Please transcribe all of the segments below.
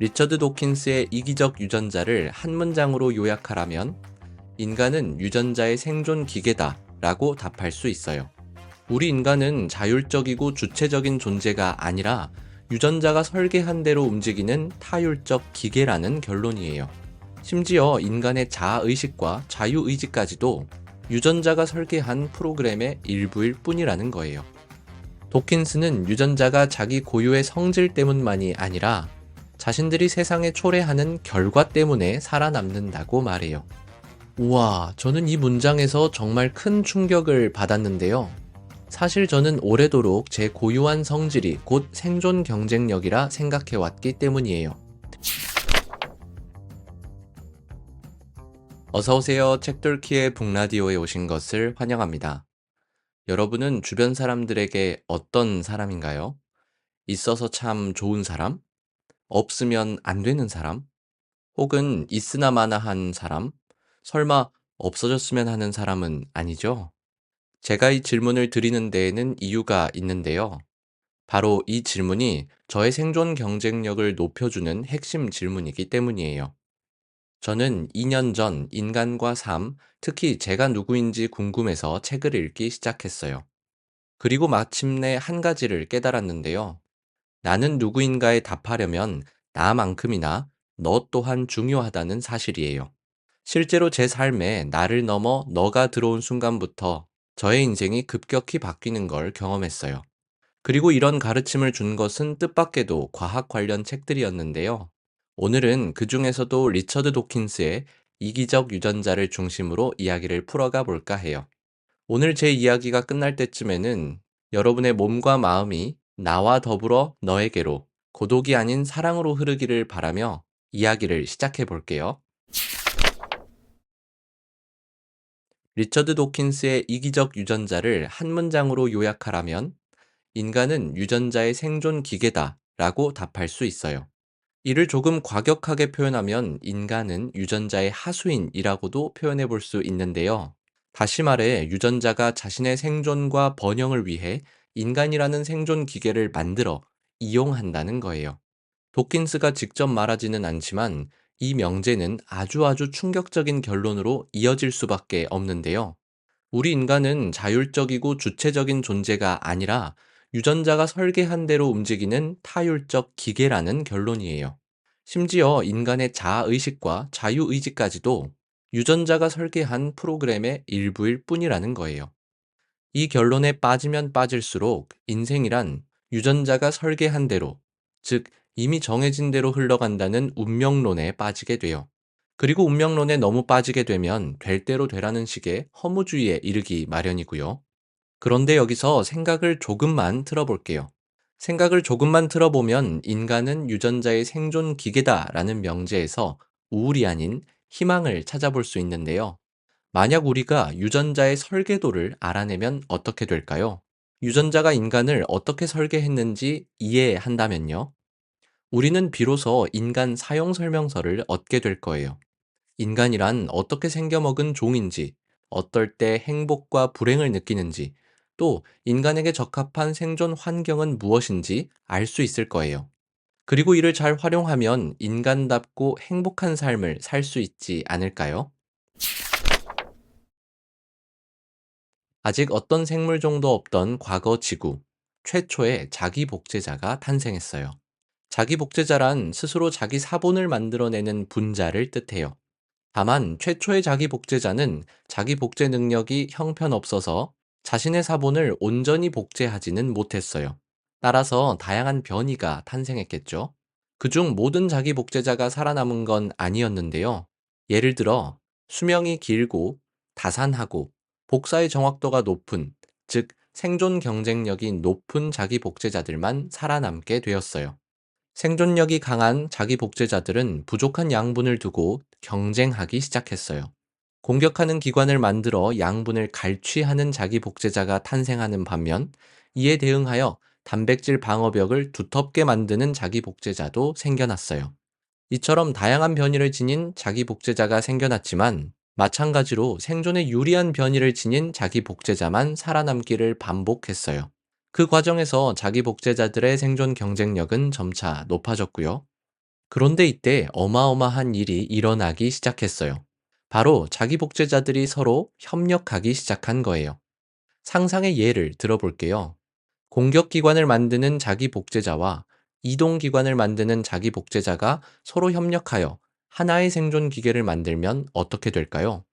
리처드 도킨스의 이기적 유전자를 한 문장으로 요약하라면 인간은 유전자의 생존 기계다 라고 답할 수 있어요. 우리 인간은 자율적이고 주체적인 존재가 아니라 유전자가 설계한 대로 움직이는 타율적 기계라는 결론이에요. 심지어 인간의 자아의식과 자유의지까지도 유전자가 설계한 프로그램의 일부일 뿐이라는 거예요. 도킨스는 유전자가 자기 고유의 성질 때문만이 아니라 자신들이 세상에 초래하는 결과 때문에 살아남는다고 말해요. 우와, 저는 이 문장에서 정말 큰 충격을 받았는데요. 사실 저는 오래도록 제 고유한 성질이 곧 생존 경쟁력이라 생각해왔기 때문이에요. 어서오세요. 책돌키의 북라디오에 오신 것을 환영합니다. 여러분은 주변 사람들에게 어떤 사람인가요? 있어서 참 좋은 사람? 없으면 안 되는 사람? 혹은 있으나 마나한 사람? 설마 없어졌으면 하는 사람은 아니죠? 제가 이 질문을 드리는 데에는 이유가 있는데요. 바로 이 질문이 저의 생존 경쟁력을 높여주는 핵심 질문이기 때문이에요. 저는 2년 전 인간과 삶, 특히 제가 누구인지 궁금해서 책을 읽기 시작했어요. 그리고 마침내 한 가지를 깨달았는데요. 나는 누구인가에 답하려면 나만큼이나 너 또한 중요하다는 사실이에요. 실제로 제 삶에 나를 넘어 너가 들어온 순간부터 저의 인생이 급격히 바뀌는 걸 경험했어요. 그리고 이런 가르침을 준 것은 뜻밖에도 과학 관련 책들이었는데요. 오늘은 그 중에서도 리처드 도킨스의 이기적 유전자를 중심으로 이야기를 풀어가 볼까 해요. 오늘 제 이야기가 끝날 때쯤에는 여러분의 몸과 마음이 나와 더불어 너에게로 고독이 아닌 사랑으로 흐르기를 바라며 이야기를 시작해 볼게요. 리처드 도킨스의 이기적 유전자를 한 문장으로 요약하라면 인간은 유전자의 생존 기계다 라고 답할 수 있어요. 이를 조금 과격하게 표현하면 인간은 유전자의 하수인이라고도 표현해 볼 수 있는데요. 다시 말해 유전자가 자신의 생존과 번영을 위해 인간이라는 생존 기계를 만들어 이용한다는 거예요. 도킨스가 직접 말하지는 않지만 이 명제는 아주 아주 충격적인 결론으로 이어질 수밖에 없는데요. 우리 인간은 자율적이고 주체적인 존재가 아니라 유전자가 설계한 대로 움직이는 타율적 기계라는 결론이에요. 심지어 인간의 자아의식과 자유의지까지도 유전자가 설계한 프로그램의 일부일 뿐이라는 거예요. 이 결론에 빠지면 빠질수록 인생이란 유전자가 설계한 대로, 즉, 이미 정해진 대로 흘러간다는 운명론에 빠지게 돼요. 그리고 운명론에 너무 빠지게 되면 될 대로 되라는 식의 허무주의에 이르기 마련이고요. 그런데 여기서 생각을 조금만 틀어볼게요. 생각을 조금만 틀어보면 인간은 유전자의 생존 기계다라는 명제에서 우울이 아닌 희망을 찾아볼 수 있는데요. 만약 우리가 유전자의 설계도를 알아내면 어떻게 될까요? 유전자가 인간을 어떻게 설계했는지 이해한다면요. 우리는 비로소 인간 사용 설명서를 얻게 될 거예요. 인간이란 어떻게 생겨먹은 종인지, 어떨 때 행복과 불행을 느끼는지, 또 인간에게 적합한 생존 환경은 무엇인지 알 수 있을 거예요. 그리고 이를 잘 활용하면 인간답고 행복한 삶을 살 수 있지 않을까요? 아직 어떤 생물종도 없던 과거 지구, 최초의 자기 복제자가 탄생했어요. 자기 복제자란 스스로 자기 사본을 만들어내는 분자를 뜻해요. 다만 최초의 자기 복제자는 자기 복제 능력이 형편없어서 자신의 사본을 온전히 복제하지는 못했어요. 따라서 다양한 변이가 탄생했겠죠. 그중 모든 자기 복제자가 살아남은 건 아니었는데요. 예를 들어 수명이 길고 다산하고 복사의 정확도가 높은, 즉 생존 경쟁력이 높은 자기 복제자들만 살아남게 되었어요. 생존력이 강한 자기 복제자들은 부족한 양분을 두고 경쟁하기 시작했어요. 공격하는 기관을 만들어 양분을 갈취하는 자기 복제자가 탄생하는 반면 이에 대응하여 단백질 방어벽을 두텁게 만드는 자기 복제자도 생겨났어요. 이처럼 다양한 변이를 지닌 자기 복제자가 생겨났지만 마찬가지로 생존에 유리한 변이를 지닌 자기 복제자만 살아남기를 반복했어요. 그 과정에서 자기 복제자들의 생존 경쟁력은 점차 높아졌고요. 그런데 이때 어마어마한 일이 일어나기 시작했어요. 바로 자기 복제자들이 서로 협력하기 시작한 거예요. 상상의 예를 들어볼게요. 공격 기관을 만드는 자기 복제자와 이동 기관을 만드는 자기 복제자가 서로 협력하여 하나의 생존 기계를 만들면 어떻게 될까요?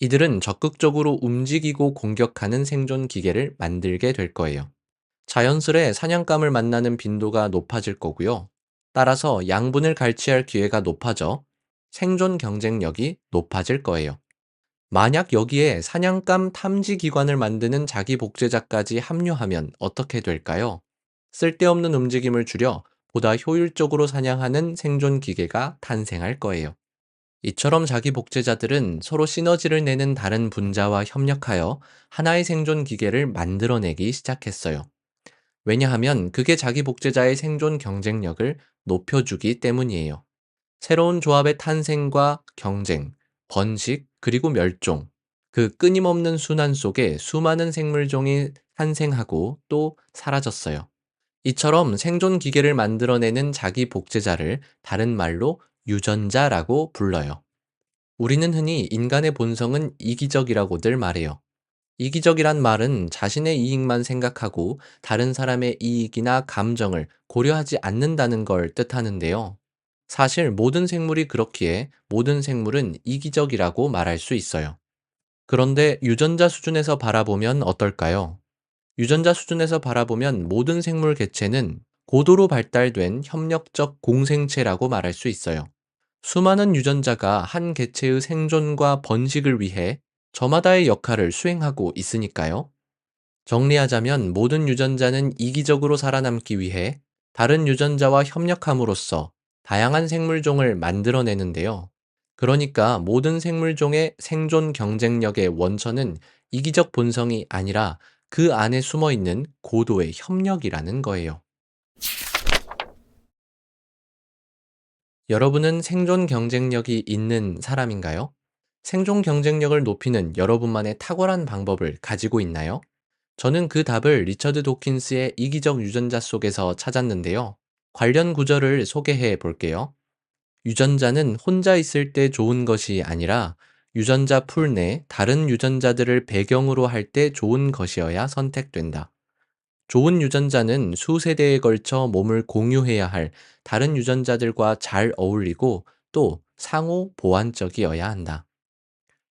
이들은 적극적으로 움직이고 공격하는 생존 기계를 만들게 될 거예요. 자연스레 사냥감을 만나는 빈도가 높아질 거고요. 따라서 양분을 갈취할 기회가 높아져 생존 경쟁력이 높아질 거예요. 만약 여기에 사냥감 탐지 기관을 만드는 자기 복제자까지 합류하면 어떻게 될까요? 쓸데없는 움직임을 줄여 보다 효율적으로 사냥하는 생존 기계가 탄생할 거예요. 이처럼 자기 복제자들은 서로 시너지를 내는 다른 분자와 협력하여 하나의 생존 기계를 만들어내기 시작했어요. 왜냐하면 그게 자기 복제자의 생존 경쟁력을 높여주기 때문이에요. 새로운 조합의 탄생과 경쟁, 번식, 그리고 멸종. 그 끊임없는 순환 속에 수많은 생물종이 탄생하고 또 사라졌어요. 이처럼 생존 기계를 만들어내는 자기 복제자를 다른 말로 유전자라고 불러요. 우리는 흔히 인간의 본성은 이기적이라고들 말해요. 이기적이란 말은 자신의 이익만 생각하고 다른 사람의 이익이나 감정을 고려하지 않는다는 걸 뜻하는데요. 사실 모든 생물이 그렇기에 모든 생물은 이기적이라고 말할 수 있어요. 그런데 유전자 수준에서 바라보면 어떨까요? 유전자 수준에서 바라보면 모든 생물 개체는 고도로 발달된 협력적 공생체라고 말할 수 있어요. 수많은 유전자가 한 개체의 생존과 번식을 위해 저마다의 역할을 수행하고 있으니까요. 정리하자면 모든 유전자는 이기적으로 살아남기 위해 다른 유전자와 협력함으로써 다양한 생물종을 만들어내는데요. 그러니까 모든 생물종의 생존 경쟁력의 원천은 이기적 본성이 아니라 그 안에 숨어 있는 고도의 협력이라는 거예요. 여러분은 생존 경쟁력이 있는 사람인가요? 생존 경쟁력을 높이는 여러분만의 탁월한 방법을 가지고 있나요? 저는 그 답을 리처드 도킨스의 이기적 유전자 속에서 찾았는데요. 관련 구절을 소개해 볼게요. 유전자는 혼자 있을 때 좋은 것이 아니라 유전자 풀 내 다른 유전자들을 배경으로 할 때 좋은 것이어야 선택된다. 좋은 유전자는 수세대에 걸쳐 몸을 공유해야 할 다른 유전자들과 잘 어울리고 또 상호 보완적이어야 한다.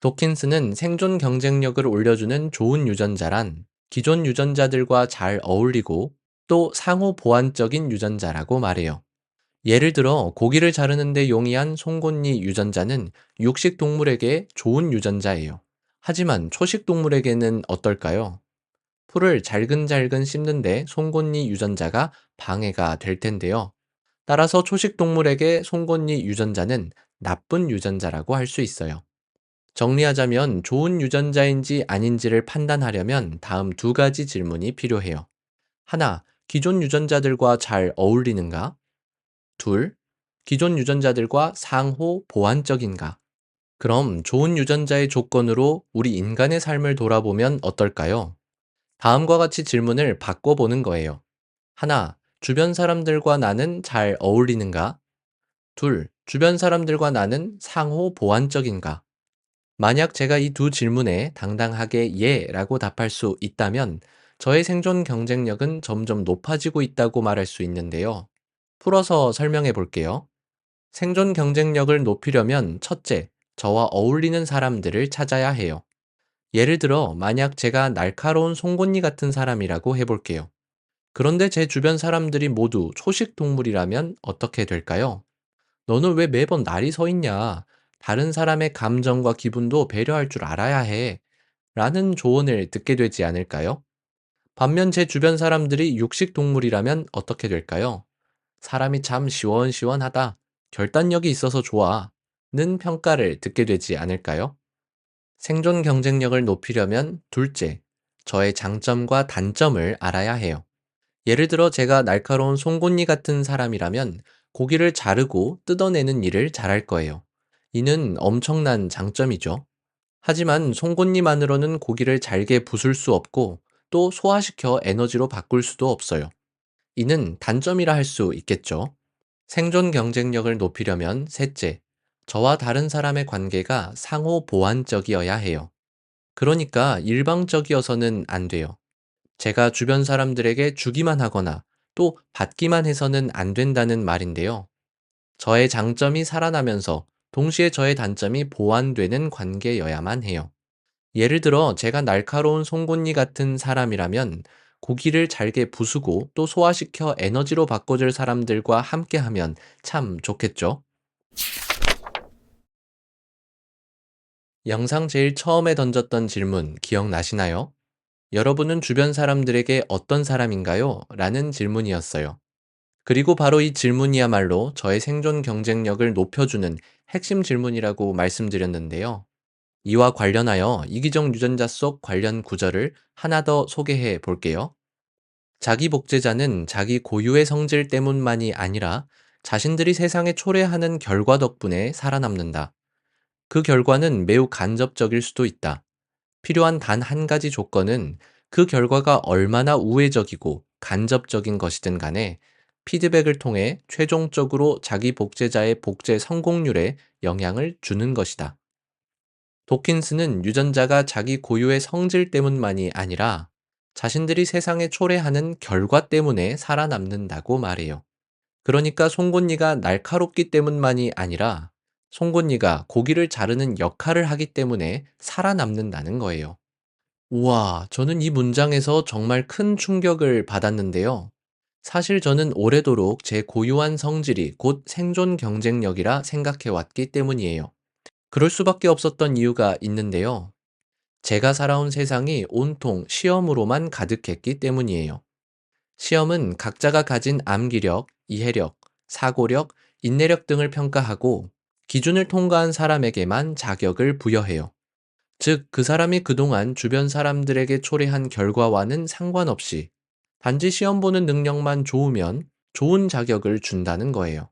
도킨스는 생존 경쟁력을 올려주는 좋은 유전자란 기존 유전자들과 잘 어울리고 또 상호 보완적인 유전자라고 말해요. 예를 들어 고기를 자르는데 용이한 송곳니 유전자는 육식 동물에게 좋은 유전자예요. 하지만 초식 동물에게는 어떨까요? 풀을 잘근잘근 씹는데 송곳니 유전자가 방해가 될 텐데요. 따라서 초식 동물에게 송곳니 유전자는 나쁜 유전자라고 할 수 있어요. 정리하자면 좋은 유전자인지 아닌지를 판단하려면 다음 두 가지 질문이 필요해요. 하나, 기존 유전자들과 잘 어울리는가? 둘, 기존 유전자들과 상호 보완적인가? 그럼 좋은 유전자의 조건으로 우리 인간의 삶을 돌아보면 어떨까요? 다음과 같이 질문을 바꿔보는 거예요. 하나, 주변 사람들과 나는 잘 어울리는가? 둘, 주변 사람들과 나는 상호 보완적인가? 만약 제가 이 두 질문에 당당하게 예 라고 답할 수 있다면 저의 생존 경쟁력은 점점 높아지고 있다고 말할 수 있는데요. 풀어서 설명해 볼게요. 생존 경쟁력을 높이려면 첫째, 저와 어울리는 사람들을 찾아야 해요. 예를 들어, 만약 제가 날카로운 송곳니 같은 사람이라고 해볼게요. 그런데 제 주변 사람들이 모두 초식 동물이라면 어떻게 될까요? 너는 왜 매번 날이 서 있냐? 다른 사람의 감정과 기분도 배려할 줄 알아야 해. 라는 조언을 듣게 되지 않을까요? 반면 제 주변 사람들이 육식 동물이라면 어떻게 될까요? 사람이 참 시원시원하다. 결단력이 있어서 좋아. 는 평가를 듣게 되지 않을까요? 생존 경쟁력을 높이려면 둘째, 저의 장점과 단점을 알아야 해요. 예를 들어 제가 날카로운 송곳니 같은 사람이라면 고기를 자르고 뜯어내는 일을 잘할 거예요. 이는 엄청난 장점이죠. 하지만 송곳니만으로는 고기를 잘게 부술 수 없고 또 소화시켜 에너지로 바꿀 수도 없어요. 이는 단점이라 할 수 있겠죠. 생존 경쟁력을 높이려면 셋째, 저와 다른 사람의 관계가 상호 보완적이어야 해요. 그러니까 일방적이어서는 안 돼요. 제가 주변 사람들에게 주기만 하거나 또 받기만 해서는 안 된다는 말인데요. 저의 장점이 살아나면서 동시에 저의 단점이 보완되는 관계여야만 해요. 예를 들어 제가 날카로운 송곳니 같은 사람이라면 고기를 잘게 부수고 또 소화시켜 에너지로 바꿔줄 사람들과 함께하면 참 좋겠죠? 영상 제일 처음에 던졌던 질문 기억나시나요? 여러분은 주변 사람들에게 어떤 사람인가요? 라는 질문이었어요. 그리고 바로 이 질문이야말로 저의 생존 경쟁력을 높여주는 핵심 질문이라고 말씀드렸는데요. 이와 관련하여 이기적 유전자 속 관련 구절을 하나 더 소개해 볼게요. 자기 복제자는 자기 고유의 성질 때문만이 아니라 자신들이 세상에 초래하는 결과 덕분에 살아남는다. 그 결과는 매우 간접적일 수도 있다. 필요한 단 한 가지 조건은 그 결과가 얼마나 우회적이고 간접적인 것이든 간에 피드백을 통해 최종적으로 자기 복제자의 복제 성공률에 영향을 주는 것이다. 도킨스는 유전자가 자기 고유의 성질 때문만이 아니라 자신들이 세상에 초래하는 결과 때문에 살아남는다고 말해요. 그러니까 송곳니가 날카롭기 때문만이 아니라 송곳니가 고기를 자르는 역할을 하기 때문에 살아남는다는 거예요. 우와, 저는 이 문장에서 정말 큰 충격을 받았는데요. 사실 저는 오래도록 제 고유한 성질이 곧 생존 경쟁력이라 생각해 왔기 때문이에요. 그럴 수밖에 없었던 이유가 있는데요. 제가 살아온 세상이 온통 시험으로만 가득했기 때문이에요. 시험은 각자가 가진 암기력, 이해력, 사고력, 인내력 등을 평가하고 기준을 통과한 사람에게만 자격을 부여해요. 즉, 그 사람이 그동안 주변 사람들에게 초래한 결과와는 상관없이 단지 시험 보는 능력만 좋으면 좋은 자격을 준다는 거예요.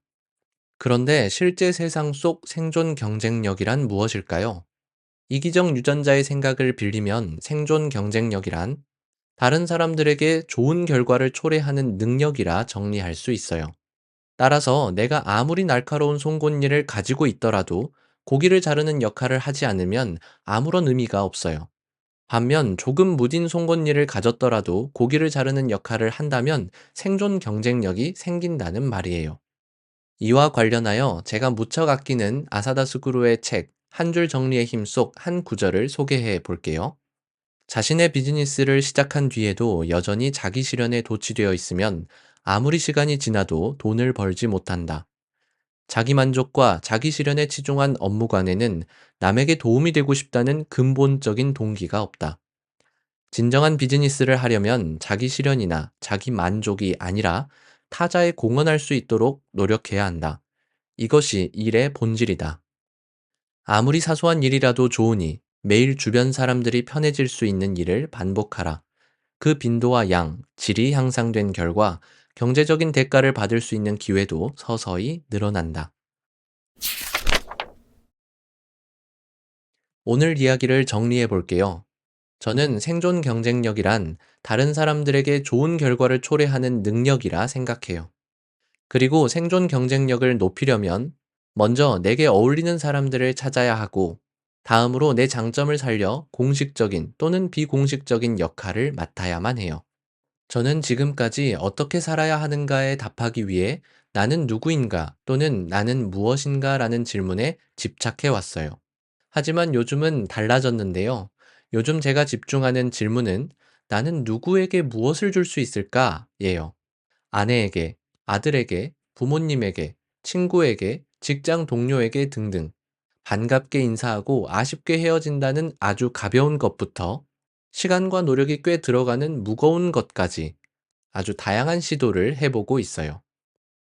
그런데 실제 세상 속 생존 경쟁력이란 무엇일까요? 이기적 유전자의 생각을 빌리면 생존 경쟁력이란 다른 사람들에게 좋은 결과를 초래하는 능력이라 정리할 수 있어요. 따라서 내가 아무리 날카로운 송곳니를 가지고 있더라도 고기를 자르는 역할을 하지 않으면 아무런 의미가 없어요. 반면 조금 무딘 송곳니를 가졌더라도 고기를 자르는 역할을 한다면 생존 경쟁력이 생긴다는 말이에요. 이와 관련하여 제가 무척 아끼는 아사다 스 구루의 책 한 줄 정리의 힘 속 한 구절을 소개해 볼게요. 자신의 비즈니스를 시작한 뒤에도 여전히 자기 실현에 도취되어 있으면 아무리 시간이 지나도 돈을 벌지 못한다. 자기 만족과 자기 실현에 치중한 업무관에는 남에게 도움이 되고 싶다는 근본적인 동기가 없다. 진정한 비즈니스를 하려면 자기 실현이나 자기 만족이 아니라 타자에 공헌할 수 있도록 노력해야 한다. 이것이 일의 본질이다. 아무리 사소한 일이라도 좋으니 매일 주변 사람들이 편해질 수 있는 일을 반복하라. 그 빈도와 양, 질이 향상된 결과 경제적인 대가를 받을 수 있는 기회도 서서히 늘어난다. 오늘 이야기를 정리해 볼게요. 저는 생존 경쟁력이란 다른 사람들에게 좋은 결과를 초래하는 능력이라 생각해요. 그리고 생존 경쟁력을 높이려면 먼저 내게 어울리는 사람들을 찾아야 하고 다음으로 내 장점을 살려 공식적인 또는 비공식적인 역할을 맡아야만 해요. 저는 지금까지 어떻게 살아야 하는가에 답하기 위해 나는 누구인가 또는 나는 무엇인가 라는 질문에 집착해 왔어요. 하지만 요즘은 달라졌는데요. 요즘 제가 집중하는 질문은 나는 누구에게 무엇을 줄 수 있을까? 예요. 아내에게, 아들에게, 부모님에게, 친구에게, 직장 동료에게 등등. 반갑게 인사하고 아쉽게 헤어진다는 아주 가벼운 것부터 시간과 노력이 꽤 들어가는 무거운 것까지 아주 다양한 시도를 해보고 있어요.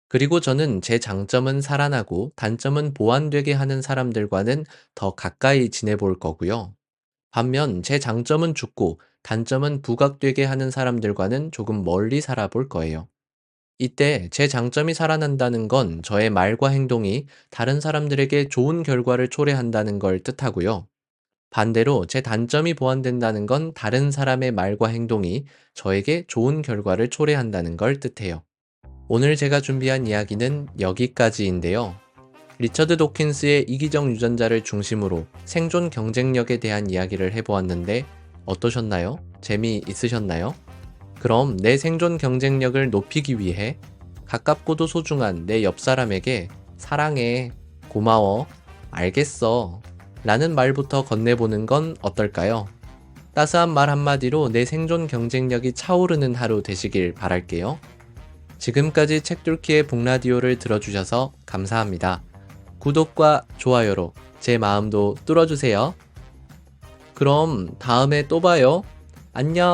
그리고 저는 제 장점은 살아나고 단점은 보완되게 하는 사람들과는 더 가까이 지내볼 거고요. 반면 제 장점은 죽고 단점은 부각되게 하는 사람들과는 조금 멀리 살아볼 거예요. 이때 제 장점이 살아난다는 건 저의 말과 행동이 다른 사람들에게 좋은 결과를 초래한다는 걸 뜻하고요. 반대로 제 단점이 보완된다는 건 다른 사람의 말과 행동이 저에게 좋은 결과를 초래한다는 걸 뜻해요. 오늘 제가 준비한 이야기는 여기까지인데요. 리처드 도킨스의 이기적 유전자를 중심으로 생존 경쟁력에 대한 이야기를 해보았는데 어떠셨나요? 재미 있으셨나요? 그럼 내 생존 경쟁력을 높이기 위해 가깝고도 소중한 내 옆 사람에게 사랑해, 고마워, 알겠어 라는 말부터 건네보는 건 어떨까요? 따스한 말 한마디로 내 생존 경쟁력이 차오르는 하루 되시길 바랄게요. 지금까지 책뚫기의 북라디오를 들어주셔서 감사합니다. 구독과 좋아요로 제 마음도 뚫어주세요. 그럼 다음에 또 봐요. 안녕!